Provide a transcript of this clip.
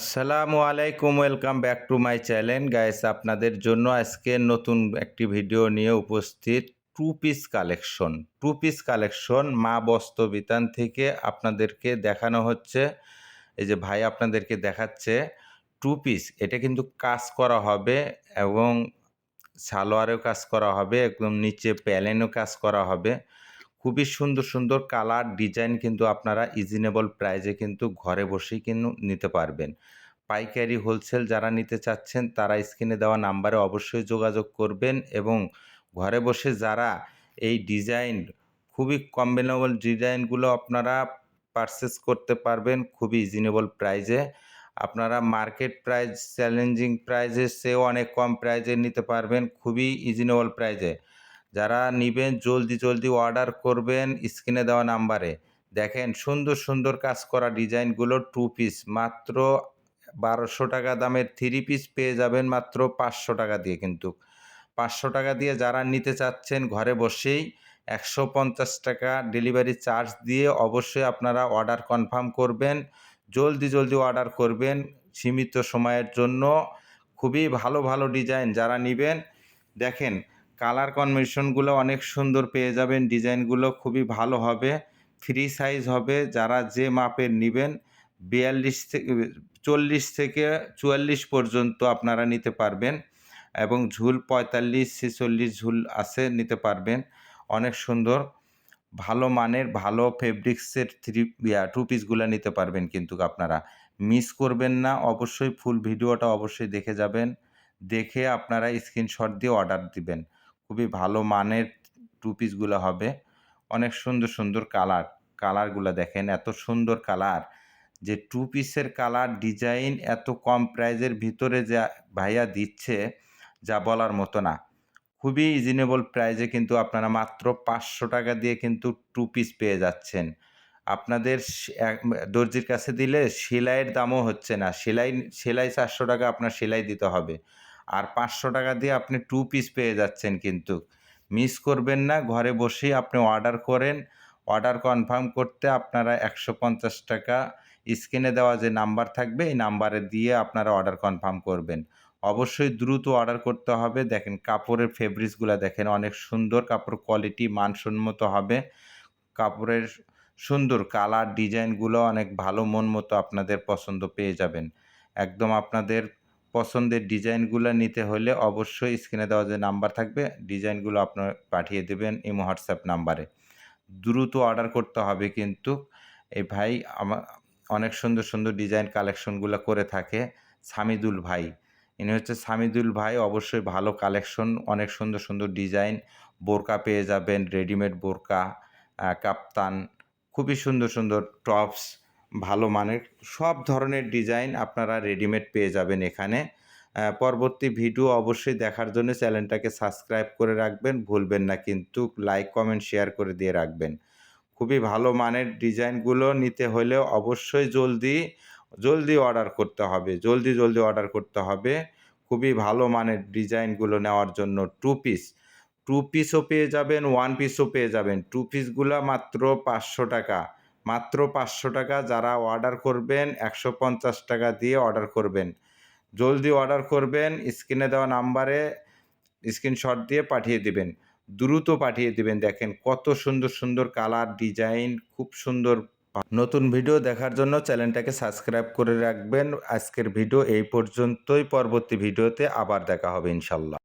আসসালামু আলাইকুম, welcome back to my channel. Guys, আপনাদের জন্য আজকে নতুন একটি ভিডিও নিয়ে উপস্থিত two piece collection. Two piece collection Maa Bastra Bitan থেকে আপনাদেরকে দেখানো হচ্ছে। এই যে ভাই আপনাদেরকে দেখাচ্ছে টু পিস। এটা কিন্তু কাজ করা হবে এবং সালোয়ারেও কাজ করা হবে, একদম নিচে প্যালেনও কাজ করা হবে। খুবই সুন্দর সুন্দর কালার ডিজাইন কিন্তু আপনারা ইজিনেবল প্রাইজে কিন্তু ঘরে বসেই কিন্তু নিতে পারবেন। পাইকারি হোলসেল যারা নিতে চাচ্ছেন, তারা স্ক্রিনে দেওয়া নাম্বারে অবশ্যই যোগাযোগ করবেন এবং ঘরে বসে যারা এই ডিজাইন খুবই কম্বিনেবল ডিজাইনগুলো আপনারা পারচেস করতে পারবেন খুবই ইজিনেবল প্রাইজে আপনারা মার্কেট প্রাইস চ্যালেঞ্জিং প্রাইজের চেয়েও অনেক কম প্রাইজে নিতে পারবেন, খুবই ইজিনেবল প্রাইজে যারা নিবেন, জলদি জলদি অর্ডার করবেন স্ক্রিনে দেওয়া নাম্বারে দেখেন সুন্দর সুন্দর কাজ করা ডিজাইনগুলো টু পিস মাত্র বারোশো টাকা দামের থ্রি পিস পেয়ে যাবেন মাত্র পাঁচশো টাকা দিয়ে কিন্তু। পাঁচশো টাকা দিয়ে যারা নিতে চাচ্ছেন ঘরে বসেই একশো পঞ্চাশ টাকা ডেলিভারি চার্জ দিয়ে অবশ্যই আপনারা অর্ডার কনফার্ম করবেন। জলদি জলদি অর্ডার করবেন সীমিত সময়ের জন্য। খুবই ভালো ভালো ডিজাইন যারা নেবেন। দেখেন কালার কম্বিনেশনগুলো অনেক সুন্দর পেয়ে যাবেন, ডিজাইনগুলো খুবই ভালো হবে, ফ্রি সাইজ হবে, যারা যে মাপের নেবেন বিয়াল্লিশ থেকে চল্লিশ থেকে চুয়াল্লিশ পর্যন্ত আপনারা নিতে পারবেন এবং ঝুল পঁয়তাল্লিশ, ছেচল্লিশ ঝুল আছে নিতে পারবেন, অনেক সুন্দর, ভালো মানের, ভালো ফেব্রিক্সের থ্রি টু পিসগুলো নিতে পারবেন কিন্তু আপনারা, মিস করবেন না, অবশ্যই ফুল ভিডিওটা অবশ্যই দেখে যাবেন, দেখে আপনারা স্ক্রিনশট দিয়ে অর্ডার দিবেন। খুবই ভালো মানের টু পিসগুলো হবে। অনেক সুন্দর সুন্দর কালার কালারগুলো দেখেন, এত সুন্দর কালার যে টু পিসের কালার ডিজাইন এত কম প্রাইজের ভিতরে যা ভাইয়া দিচ্ছে, যা বলার মতো না। খুবই রিজনেবল প্রাইজে কিন্তু আপনারা মাত্র পাঁচশো টাকা দিয়ে কিন্তু টু পিস পেয়ে যাচ্ছেন। আপনাদের দর্জির কাছে দিলে সেলাইয়ের দামও হচ্ছে না। সেলাই সেলাই চারশো টাকা আপনার সেলাই দিতে হবে। আর পাঁচশো টাকা দিয়ে আপনি টু পিস পেয়ে যাচ্ছেন কিন্তু। মিস করবেন না, ঘরে বসেই আপনি অর্ডার করেন। অর্ডার কনফার্ম করতে আপনারা একশো পঞ্চাশ টাকা স্ক্রিনে দেওয়া যে নাম্বার থাকবে, এই নাম্বারে দিয়ে আপনারা অর্ডার কনফার্ম করবেন। অবশ্যই দ্রুত অর্ডার করতে হবে। দেখেন কাপড়ের ফেব্রিক্সগুলো দেখেন অনেক সুন্দর, কাপড় কোয়ালিটি মানসম্মত হবে। কাপড়ের সুন্দর কালার ডিজাইনগুলো অনেক ভালো, মন মতো আপনাদের পছন্দ পেয়ে যাবেন। একদম আপনাদের পছন্দের ডিজাইনগুলো নিতে হলে অবশ্যই স্ক্রিনে দেওয়া যে নাম্বার থাকবে, ডিজাইনগুলো আপনার পাঠিয়ে দেবেন ইমো, হোয়াটসঅ্যাপ নাম্বারে দ্রুত অর্ডার করতে হবে কিন্তু। এই ভাই আমার অনেক সুন্দর সুন্দর ডিজাইন কালেকশনগুলো করে থাকে সামিদুল ভাই। ইনি হচ্ছে সামিদুল ভাই, অবশ্যই ভালো কালেকশন অনেক সুন্দর সুন্দর ডিজাইন বোরকা পেয়ে যাবেন রেডিমেড বোরকা কাপ্তান, খুবই সুন্দর সুন্দর টপস ভালো মানের সব ধরনের ডিজাইন আপনারা রেডিমেড পেয়ে যাবেন এখানে। পরবর্তী ভিডিও অবশ্যই দেখার জন্য চ্যানেলটাকে সাবস্ক্রাইব করে রাখবেন। ভুলবেন না কিন্তু লাইক, কমেন্ট, শেয়ার করে দিয়ে রাখবেন। খুবই ভালো মানের ডিজাইনগুলো নিতে হলেও অবশ্যই জলদি জলদি অর্ডার করতে হবে। জলদি জলদি অর্ডার করতে হবে। খুবই ভালো মানের ডিজাইনগুলো নেওয়ার জন্য টু পিস টু পিসও পেয়ে যাবেন ওয়ান পিসও পেয়ে যাবেন। টু পিসগুলো মাত্র পাঁচশো টাকা। মাত্র পাঁচশো টাকা যারা অর্ডার করবেন, একশো পঞ্চাশ টাকা দিয়ে অর্ডার করবেন। জলদি অর্ডার করবেন, স্ক্রিনে দেওয়া নাম্বারে স্ক্রিনশট দিয়ে পাঠিয়ে দিবেন। দ্রুত পাঠিয়ে দিবেন। দেখেন কত সুন্দর সুন্দর কালার, ডিজাইন, খুব সুন্দর নতুন ভিডিও দেখার জন্য চ্যানেলটাকে সাবস্ক্রাইব করে রাখবেন। আজকের ভিডিও এই পর্যন্তই। পরবর্তী ভিডিওতে আবার দেখা হবে ইনশাল্লাহ।